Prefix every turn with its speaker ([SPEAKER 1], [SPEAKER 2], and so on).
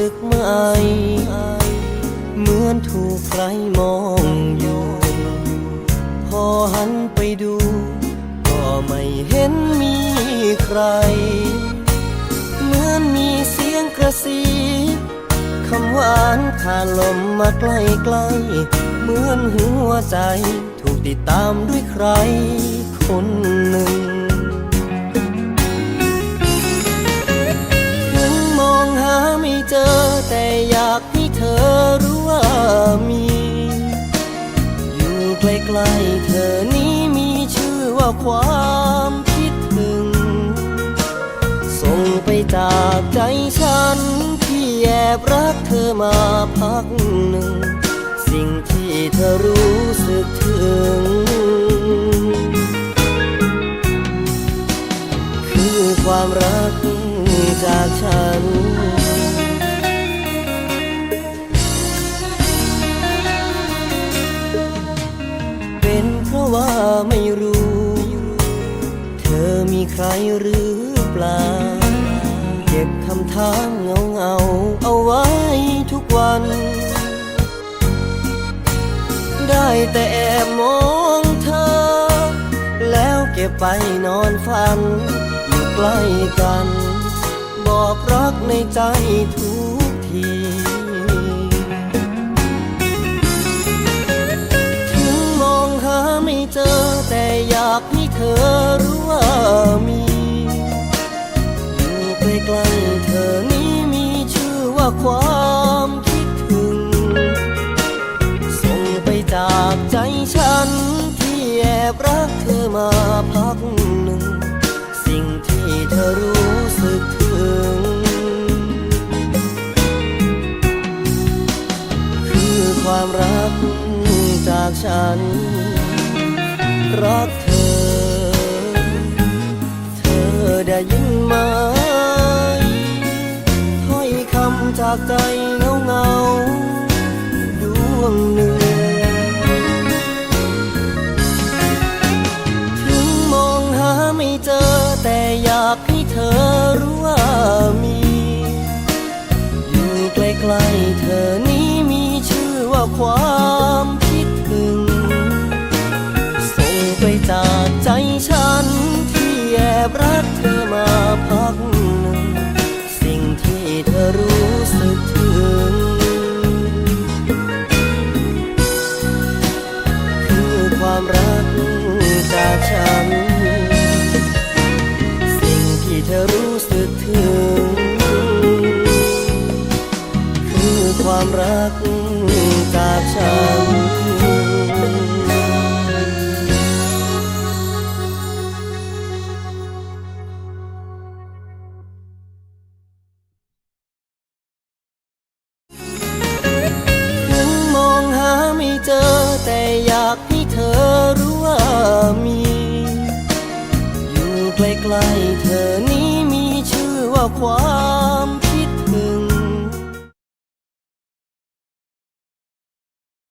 [SPEAKER 1] สึกไหมเหมือนถูกใครมองอยู่พอหันไปดู ก็ไม่เห็นมีใคร เหมือนมีเสียงกระซิบคำหวานผ่านลมมาใกล้ๆเหมือนหัวใจ ถูกติดตามด้วยใครคนหนึ่ง มี อยู่ใกล้ๆเธอนี้มีชื่อว่าความคิดถึง ส่งไปจากใจฉัน ที่แอบรักเธอมาพักหนึ่ง สิ่งที่เธอรู้สึกถึง ไม่รู้ เธอมีใครหรือเปล่า เก็บคำถามเงาเงาเอาไว้ทุกวัน ได้แต่แอบมองเธอ แล้วเก็บไปนอนฝัน อยู่ใกล้กัน บอกรักในใจทุกที ความคิดถึง ส่งไปจากใจฉัน ที่แอบรักเธอมาพักหนึ่ง สิ่งที่เธอรู้สึกถึง คือความรักจากฉัน รักเธอ เธอได้ยินไหมากใจเงาเงาดวงหนึ่ง ถึงมองหาไม่เจอแต่อยากให้เธอรู้ว่ามี อยู่ใกล้ๆเธอนี้มีชื่อว่าความคิดถึง ส่งไปจาก คือความรักจากฉันถึงมองหาไม่เจอแต่อยากให้เธอรู้ว่ามีอยู่ใกล้ๆเธอนี้มีชื่อว่าควา